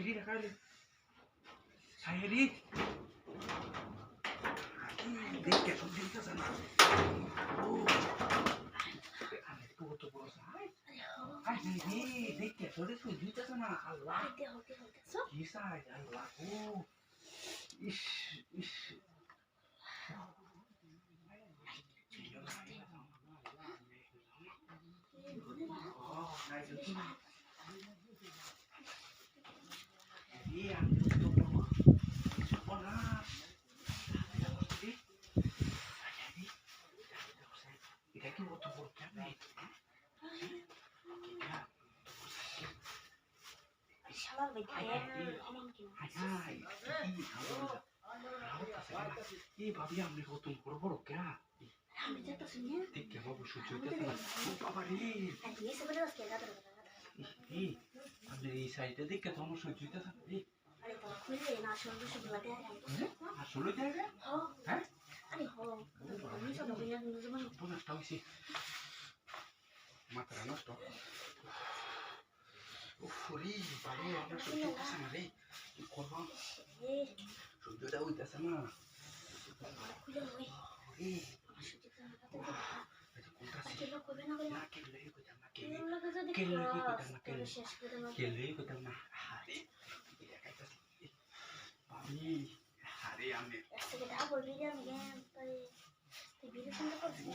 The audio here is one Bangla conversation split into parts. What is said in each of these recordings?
Dikit kali. Saya di. Dikit, dikit sana. Oh. Aduh, tuh bos. Ah, ini dikit. Soalnya tujuh juta sana. Allah. Kisah ya Allah. Oh. Ish, ish. Oh, nice. ভাবি আমি কত বড় বড় কে আমি যেতে শুনি দেখে বাবু ও বাবা রে আপনি এই সাইডে দেখে তো আমার সহ্য হইতেছে না। এই। আরে না সব সব আসলে যাবে হ্যাঁ? আরে হো আমি সব বলে না। যেমন নষ্ট হয়েছে মাথাটা নষ্ট। উফ রে বাবু আমরা সহ্য হইতেছে না রে। কি করব? সহ্যটা হইতেছে না। কোনটা আজকে লোক করবে না বলে না কেলে কইতাম না কেলে কেন লাগে যদি কেলে কি কইতাম না কেলে শেষ করে না কেলে কইতাম না আরে দেখাইতাছি ভাবি আরে আমি আজকে দা বলবি যে আমি জ্ঞান তাই তুই বিরে সঙ্গে করছিস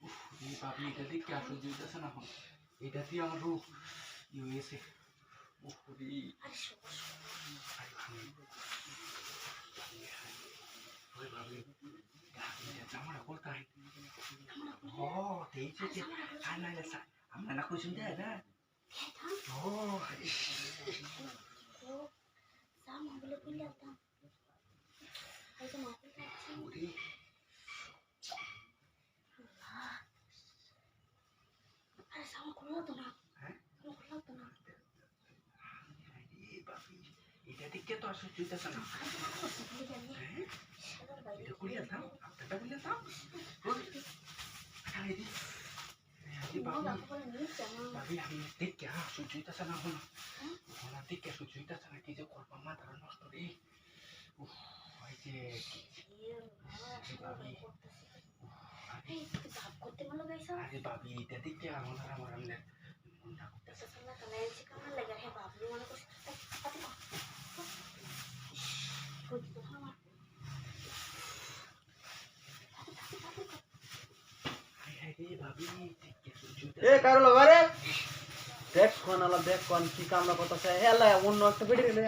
উফ রে ভাবি এটা দেখে আর সহ্য হইতেছে না এখন এটা দিয়ে আমার রূপ ই হয়েছে উফ রে আরে সব আরে ভাবি ওরে ভাবি জামাটা কোথায় ও তেইছে যে আর না না আমরা না কইছুন যায় না? ও ও সাম বলে কইলে আতা এই মাথা কাটছি ওরে। আরে সাম খুলো তো না হ্যাঁ? খুলো তো না এটা দেখে তো সহ্য হইতেছে না। এটা কুলিয়া দাও আপনারটা দি আরে। বাবা আমি দেখে আর সহ্য হইতেছে না হলো সহ্য হইতেছে না কি যে করবা মাথাটা নষ্ট রে উফ যে করতে আরে ভাবি এটা দেখে আমার আমার আমনে মনটা করতেছে এসে লাগে হে বাবু মনে পাতি না এ হইতেছে কারও বারে দেখ কি কামনা করতেছে। হেলা অন্য একটা বেড়ে গেলে